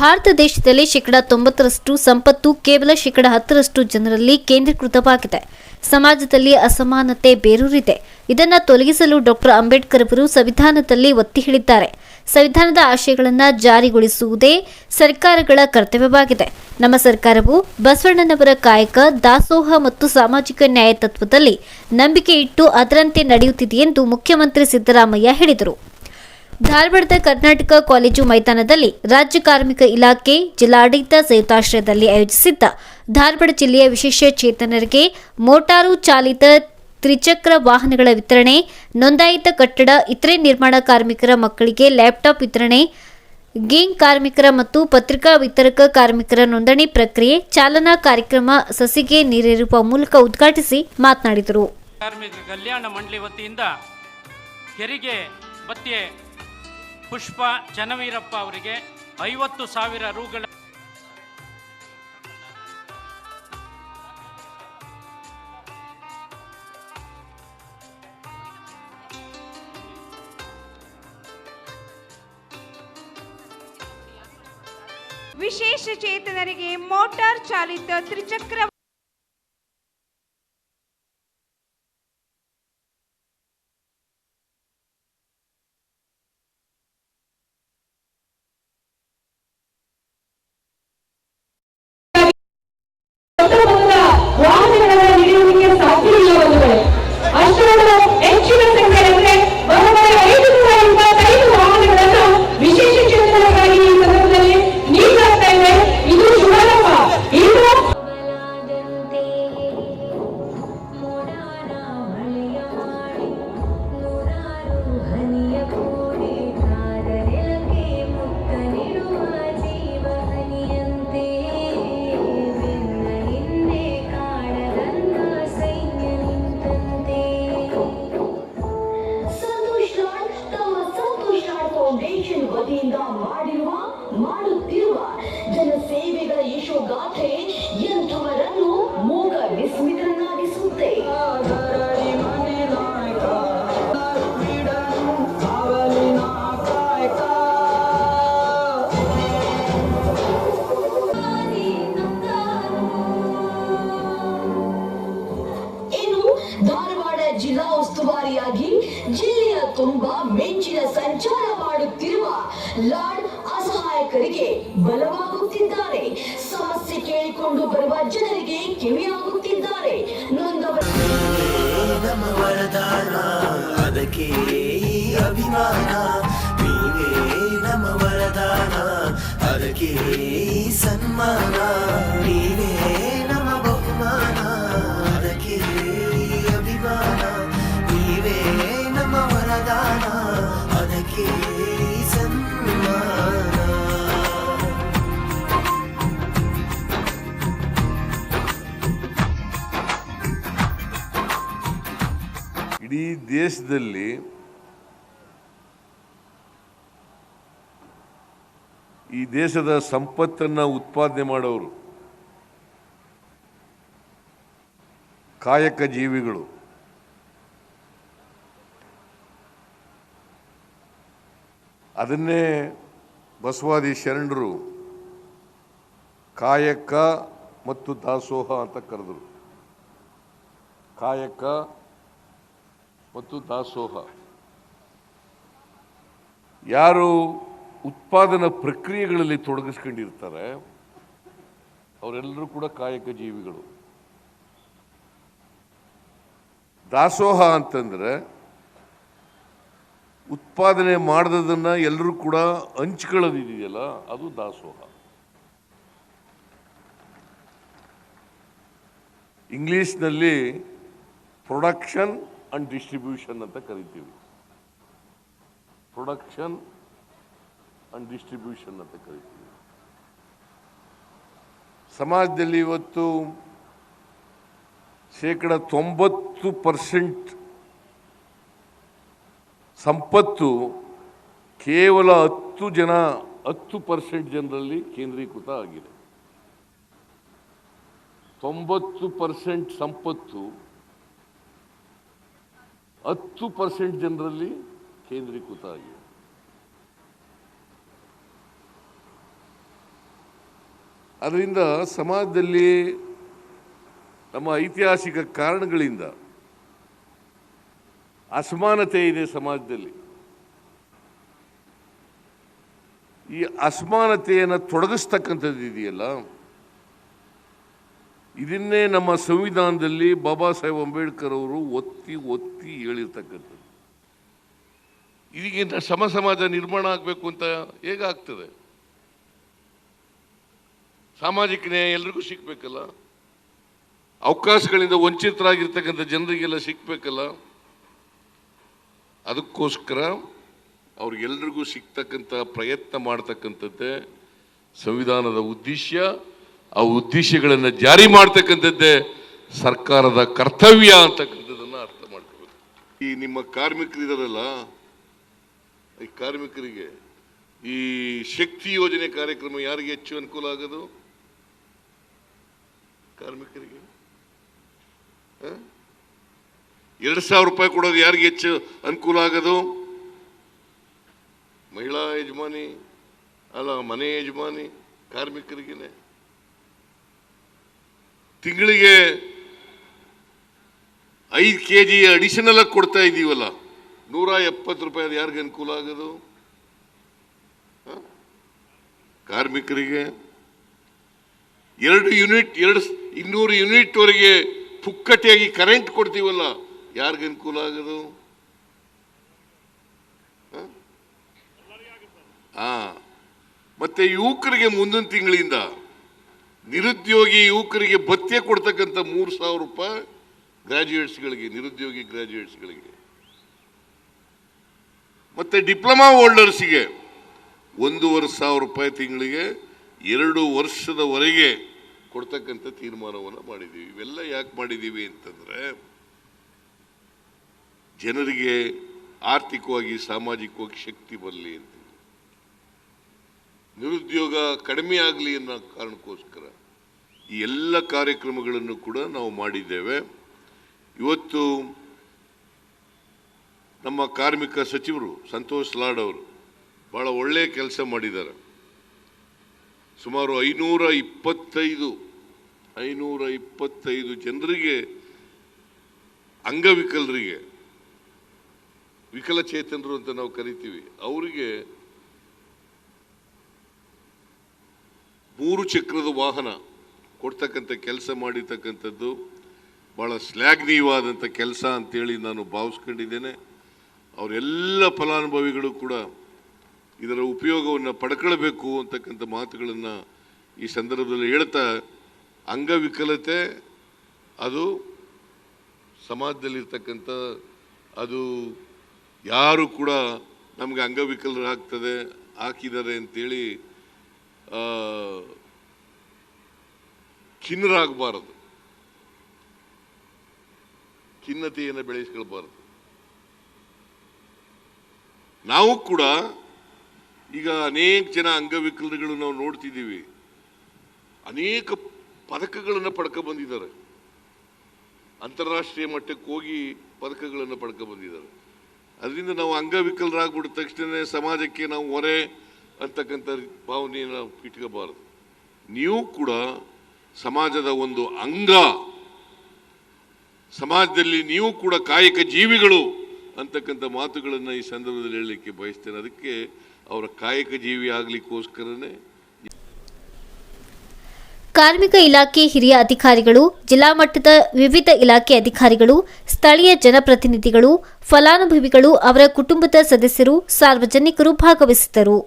ಭಾರತ ದೇಶದಲ್ಲಿ ಶೇಕಡ ತೊಂಬತ್ತರಷ್ಟು ಸಂಪತ್ತು ಕೇವಲ ಶೇಕಡ ಹತ್ತರಷ್ಟು ಜನರಲ್ಲಿ ಕೇಂದ್ರೀಕೃತವಾಗಿದೆ. ಸಮಾಜದಲ್ಲಿ ಅಸಮಾನತೆ ಬೇರೂರಿದೆ. ಇದನ್ನು ತೊಲಗಿಸಲು ಡಾಕ್ಟರ್ ಅಂಬೇಡ್ಕರ್ ಅವರು ಸಂವಿಧಾನದಲ್ಲಿ ಒತ್ತಿ ಹೇಳಿದ್ದಾರೆ. ಸಂವಿಧಾನದ ಆಶಯಗಳನ್ನು ಜಾರಿಗೊಳಿಸುವುದೇ ಸರ್ಕಾರಗಳ ಕರ್ತವ್ಯವಾಗಿದೆ. ನಮ್ಮ ಸರ್ಕಾರವು ಬಸವಣ್ಣನವರ ಕಾಯಕ, ದಾಸೋಹ ಮತ್ತು ಸಾಮಾಜಿಕ ನ್ಯಾಯ ತತ್ವದಲ್ಲಿ ನಂಬಿಕೆ ಇಟ್ಟು ಅದರಂತೆ ನಡೆಯುತ್ತಿದೆ ಎಂದು ಮುಖ್ಯಮಂತ್ರಿ ಸಿದ್ದರಾಮಯ್ಯ ಹೇಳಿದರು. ಧಾರವಾಡದ ಕರ್ನಾಟಕ ಕಾಲೇಜು ಮೈದಾನದಲ್ಲಿ ರಾಜ್ಯ ಕಾರ್ಮಿಕ ಇಲಾಖೆ ಜಿಲ್ಲಾಡಳಿತ ಸಂಯುಕ್ತಾಶ್ರಯದಲ್ಲಿ ಆಯೋಜಿಸಿದ್ದ ಧಾರವಾಡ ಜಿಲ್ಲೆಯ ವಿಶೇಷ ಚೇತನರಿಗೆ ಮೋಟಾರು ಚಾಲಿತ ತ್ರಿಚಕ್ರ ವಾಹನಗಳ ವಿತರಣೆ, ನೋಂದಾಯಿತ ಕಟ್ಟಡ, ಇತರೆ ನಿರ್ಮಾಣ ಕಾರ್ಮಿಕರ ಮಕ್ಕಳಿಗೆ ಲ್ಯಾಪ್ಟಾಪ್ ವಿತರಣೆ ಗೇಂಗ್ ಕಾರ್ಮಿಕರ ಮತ್ತು ಪತ್ರಿಕಾ ವಿತರಕ ಕಾರ್ಮಿಕರ ನೋಂದಣಿ ಪ್ರಕ್ರಿಯೆ, ಚಾಲನಾ ಕಾರ್ಯಕ್ರಮ, ಸಸಿಗೆ ನೀರೇರುವ ಮೂಲಕ ಉದ್ಘಾಟಿಸಿ ಮಾತನಾಡಿದರು. ಕಾರ್ಮಿಕ ಕಲ್ಯಾಣ ಮಂಡಳಿ ವತಿಯಿಂದ ಹೆರಿಗೆ ಭತ್ಯೆ ಪುಷ್ಪ ಚನ್ನವೀರಪ್ಪ ಅವರಿಗೆ ಐವತ್ತು ಸಾವಿರ ರೂಗಳ ವಿಶೇಷ ಚೇತನರಿಗೆ ಮೋಟಾರ್ ಚಾಲಿತ ತ್ರಿಚಕ್ರ ಉಸ್ತುವಾರಿಯಾಗಿ ಜಿಲ್ಲೆಯ ತುಂಬಾ ಮೆಂಚಿನ ಸಂಚಾರ ಮಾಡುತ್ತಿರುವ ಲಾರ್ಡ್ ಅಸಹಾಯಕರಿಗೆ ಬಲವಾಗುತ್ತಿದ್ದಾರೆ. ಸಮಸ್ಯೆ ಕೇಳಿಕೊಂಡು ಬರುವ ಜನರಿಗೆ ಕಿವಿಯಾಗುತ್ತಿದ್ದಾರೆ. ಅದಕ್ಕೆ ಅಭಿಮಾನ. ನೀವೇ ನಮ್ಮ ವರದಾನ ಅದಕ್ಕೆ ಈ ಸನ್ಮಾನ. ದೇಶದಲ್ಲಿ ಈ ದೇಶದ ಸಂಪತ್ತನ್ನು ಉತ್ಪಾದನೆ ಮಾಡೋರು, ಕಾಯಕ ಜೀವಿಗಳು, ಅದನ್ನೇ ಬಸವಾದಿ ಶರಣರು ಕಾಯಕ ಮತ್ತು ದಾಸೋಹ ಅಂತ ಕರೆದರು. ಕಾಯಕ ಮತ್ತು ದಾಸೋಹ. ಯಾರು ಉತ್ಪಾದನಾ ಪ್ರಕ್ರಿಯೆಗಳಲ್ಲಿ ತೊಡಗಿಸ್ಕೊಂಡಿರ್ತಾರೆ, ಅವರೆಲ್ಲರೂ ಕೂಡ ಕಾಯಕ ಜೀವಿಗಳು. ದಾಸೋಹ ಅಂತಂದರೆ ಉತ್ಪಾದನೆ ಮಾಡಿದದನ್ನು ಎಲ್ಲರೂ ಕೂಡ ಹಂಚ್ಕೊಳ್ಳೋದಿದೆಯಲ್ಲ, ಅದು ದಾಸೋಹ. ಇಂಗ್ಲೀಷ್ನಲ್ಲಿ ಪ್ರೊಡಕ್ಷನ್ ಅಂಡ್ ಡಿಸ್ಟ್ರಿಬ್ಯೂಷನ್ ಅಂತ ಕರಿತೀವಿ. ಪ್ರೊಡಕ್ಷನ್ ಅಂಡ್ ಡಿಸ್ಟ್ರಿಬ್ಯೂಷನ್ ಅಂತ ಕರಿತೀವಿ. ಸಮಾಜದಲ್ಲಿ ಇವತ್ತು ಶೇಕಡ ತೊಂಬತ್ತು ಪರ್ಸೆಂಟ್ ಸಂಪತ್ತು ಕೇವಲ ಹತ್ತು ಜನ, ಹತ್ತು ಪರ್ಸೆಂಟ್ ಜನರಲ್ಲಿ ಕೇಂದ್ರೀಕೃತ ಆಗಿದೆ. ತೊಂಬತ್ತು ಪರ್ಸೆಂಟ್ ಸಂಪತ್ತು ಹತ್ತು ಪರ್ಸೆಂಟ್ ಜನರಲ್ಲಿ ಕೇಂದ್ರೀಕೃತ ಆಗಿದೆ. ಅದರಿಂದ ಸಮಾಜದಲ್ಲಿ ನಮ್ಮ ಐತಿಹಾಸಿಕ ಕಾರಣಗಳಿಂದ ಅಸಮಾನತೆ ಇದೆ ಸಮಾಜದಲ್ಲಿ. ಈ ಅಸಮಾನತೆಯನ್ನು ತೊಡಗಿಸ್ತಕ್ಕಂಥದ್ದು ಇದೆಯಲ್ಲ ಇದನ್ನೇ ನಮ್ಮ ಸಂವಿಧಾನದಲ್ಲಿ ಬಾಬಾ ಸಾಹೇಬ್ ಅಂಬೇಡ್ಕರ್ ಅವರು ಒತ್ತಿ ಒತ್ತಿ ಹೇಳಿರ್ತಕ್ಕಂಥದ್ದು. ಇದಕ್ಕಿಂತ ಸಮ ಸಮಾಜ ನಿರ್ಮಾಣ ಆಗಬೇಕು ಅಂತ ಹೇಗಾಗ್ತದೆ? ಸಾಮಾಜಿಕ ನ್ಯಾಯ ಎಲ್ರಿಗೂ ಸಿಗ್ಬೇಕಲ್ಲ? ಅವಕಾಶಗಳಿಂದ ವಂಚಿತರಾಗಿರ್ತಕ್ಕಂಥ ಜನರಿಗೆಲ್ಲ ಸಿಗ್ಬೇಕಲ್ಲ? ಅದಕ್ಕೋಸ್ಕರ ಅವ್ರಿಗೆಲ್ರಿಗೂ ಸಿಗ್ತಕ್ಕಂಥ ಪ್ರಯತ್ನ ಮಾಡ್ತಕ್ಕಂಥದ್ದೇ ಸಂವಿಧಾನದ ಉದ್ದೇಶ. ಆ ಉದ್ದೇಶಗಳನ್ನು ಜಾರಿ ಮಾಡ್ತಕ್ಕಂಥದ್ದೇ ಸರ್ಕಾರದ ಕರ್ತವ್ಯ ಅಂತಕ್ಕಂಥದ್ದನ್ನು ಅರ್ಥ ಮಾಡ್ಕೋಬೇಕು ಈ ನಿಮ್ಮ ಕಾರ್ಮಿಕರಿದಾರಲ್ಲ ಈ ಕಾರ್ಮಿಕರಿಗೆ ಈ ಶಕ್ತಿ ಯೋಜನೆ ಕಾರ್ಯಕ್ರಮ ಯಾರಿಗೆ ಹೆಚ್ಚು ಅನುಕೂಲ ಆಗೋದು? ಕಾರ್ಮಿಕರಿಗೆ? ಎರಡು ಸಾವಿರ ರೂಪಾಯಿ ಕೊಡೋದು ಯಾರಿಗೆ ಹೆಚ್ಚು ಅನುಕೂಲ ಆಗೋದು? ಮಹಿಳಾ ಯಜಮಾನಿ, ಅಲ್ಲ ಮನೆ ಯಜಮಾನಿ ಕಾರ್ಮಿಕರಿಗೇನೆ. ತಿಂಗಳಿಗೆ ಐದು ಕೆ ಜಿ ಅಡಿಷನಲ್ ಆಗಿ ಕೊಡ್ತಾ ಇದ್ದೀವಲ್ಲ ನೂರ ಎಪ್ಪತ್ತು ರೂಪಾಯಿ ಅದು ಯಾರಿಗೆ ಅನುಕೂಲ ಆಗೋದು? ಕಾರ್ಮಿಕರಿಗೆ. ಎರಡು ಯೂನಿಟ್ ಎರಡು ಇನ್ನೂರು ಯೂನಿಟ್ವರೆಗೆ ಪುಕ್ಕಟ್ಟಿಯಾಗಿ ಕರೆಂಟ್ ಕೊಡ್ತೀವಲ್ಲ, ಯಾರಿಗೆ ಅನುಕೂಲ ಆಗೋದು? ಹಾಂ? ಮತ್ತೆ ಯುವಕರಿಗೆ ಮುಂದಿನ ತಿಂಗಳಿಂದ ನಿರುದ್ಯೋಗಿ ಯುವಕರಿಗೆ ಭತ್ಯೆ ಕೊಡ್ತಕ್ಕಂಥ ಮೂರು ಸಾವಿರ ರೂಪಾಯಿ ಗ್ರಾಜ್ಯುಯೇಟ್ಸ್ಗಳಿಗೆ, ನಿರುದ್ಯೋಗಿ ಗ್ರಾಜ್ಯುಯೇಟ್ಸ್ಗಳಿಗೆ. ಮತ್ತೆ ಡಿಪ್ಲೊಮಾ ಹೋಲ್ಡರ್ಸಿಗೆ ಒಂದೂವರೆ ಸಾವಿರ ರೂಪಾಯಿ ತಿಂಗಳಿಗೆ ಎರಡು ವರ್ಷದವರೆಗೆ ಕೊಡ್ತಕ್ಕಂಥ ತೀರ್ಮಾನವನ್ನು ಮಾಡಿದ್ದೀವಿ ಇವೆಲ್ಲ ಯಾಕೆ ಮಾಡಿದ್ದೀವಿ ಅಂತಂದರೆ ಜನರಿಗೆ ಆರ್ಥಿಕವಾಗಿ, ಸಾಮಾಜಿಕವಾಗಿ ಶಕ್ತಿ ಬರಲಿ ಅಂತ. ನಿರುದ್ಯೋಗ ಕಡಿಮೆ ಆಗಲಿ ಅನ್ನೋ ಕಾರಣಕ್ಕೋಸ್ಕರ. ಈ ಎಲ್ಲ ಕಾರ್ಯಕ್ರಮಗಳನ್ನು ಕೂಡ ನಾವು ಮಾಡಿದ್ದೇವೆ. ಇವತ್ತು ನಮ್ಮ ಕಾರ್ಮಿಕ ಸಚಿವರು ಸಂತೋಷ್ ಲಾಡ್ ಅವರು ಭಾಳ ಒಳ್ಳೆಯ ಕೆಲಸ ಮಾಡಿದ್ದಾರೆ. ಸುಮಾರು ಐನೂರ ಇಪ್ಪತ್ತೈದು ಐನೂರ ಇಪ್ಪತ್ತೈದು ಜನರಿಗೆ, ಅಂಗವಿಕಲರಿಗೆ, ವಿಕಲಚೇತನರು ಅಂತ ನಾವು ಕರಿತೀವಿ, ಅವರಿಗೆ ಮೂರು ಚಕ್ರದ ವಾಹನ ಕೊಡ್ತಕ್ಕಂಥ ಕೆಲಸ ಮಾಡಿರ್ತಕ್ಕಂಥದ್ದು ಭಾಳ ಶ್ಲಾಘನೀಯವಾದಂಥ ಕೆಲಸ ಅಂತೇಳಿ ನಾನು ಭಾವಿಸ್ಕೊಂಡಿದ್ದೇನೆ. ಅವರೆಲ್ಲ ಫಲಾನುಭವಿಗಳು ಕೂಡ ಇದರ ಉಪಯೋಗವನ್ನು ಪಡ್ಕೊಳ್ಬೇಕು ಅಂತಕ್ಕಂಥ ಮಾತುಗಳನ್ನು ಈ ಸಂದರ್ಭದಲ್ಲಿ ಹೇಳ್ತಾ ಅಂಗವಿಕಲತೆ ಅದು ಸಮಾಜದಲ್ಲಿರ್ತಕ್ಕಂಥ ಅದು ಯಾರು ಕೂಡ ನಮಗೆ ಅಂಗವಿಕಲರಾಗ್ತದೆ ಹಾಕಿದ್ದಾರೆ ಅಂತೇಳಿ ಆ, ಖಿನ್ನರಾಗಬಾರದು. ಖಿನ್ನತೆಯನ್ನು ಬೆಳೆಸ್ಕೊಳ್ಬಾರದು. ನಾವು ಕೂಡ ಈಗ ಅನೇಕ ಜನ ಅಂಗವಿಕಲರುಗಳು ನಾವು ನೋಡ್ತಿದ್ದೀವಿ. ಅನೇಕ ಪದಕಗಳನ್ನು ಪಡ್ಕೊ ಬಂದಿದ್ದಾರೆ. ಅಂತಾರಾಷ್ಟ್ರೀಯ ಮಟ್ಟಕ್ಕೆ ಹೋಗಿ ಪದಕಗಳನ್ನು ಪಡ್ಕೊ ಬಂದಿದ್ದಾರೆ. ಅದರಿಂದ ನಾವು ಅಂಗವಿಕಲರಾಗ್ಬಿಟ್ಟ ತಕ್ಷಣ ಸಮಾಜಕ್ಕೆ ನಾವು ಹೊರೆ ಅಂತಕ್ಕಂಥ ಭಾವನೆಯನ್ನು ಇಟ್ಕೋಬಾರದು ನೀವು ಕೂಡ ಸಮಾಜದ ಒಂದು ಅಂಗ. ಸಮಾಜದಲ್ಲಿ ನೀವು ಕೂಡ ಕಾಯಕ ಜೀವಿಗಳು ಅಂತಕ್ಕಂಥ ಮಾತುಗಳನ್ನು ಈ ಸಂದರ್ಭದಲ್ಲಿ ಹೇಳಲಿಕ್ಕೆ ಬಯಸ್ತೇನೆ. ಅದಕ್ಕೆ ಅವರ ಕಾಯಕ ಜೀವಿ ಆಗಲಿಕ್ಕೋಸ್ಕರನೇ ಕಾರ್ಮಿಕ ಇಲಾಖೆ ಹಿರಿಯ ಅಧಿಕಾರಿಗಳು, ಜಿಲ್ಲಾ ಮಟ್ಟದ ವಿವಿಧ ಇಲಾಖೆ ಅಧಿಕಾರಿಗಳು, ಸ್ಥಳೀಯ ಜನಪ್ರತಿನಿಧಿಗಳು, ಫಲಾನುಭವಿಗಳು, ಅವರ ಕುಟುಂಬದ ಸದಸ್ಯರು, ಸಾರ್ವಜನಿಕರು ಭಾಗವಹಿಸಿದ್ದರು.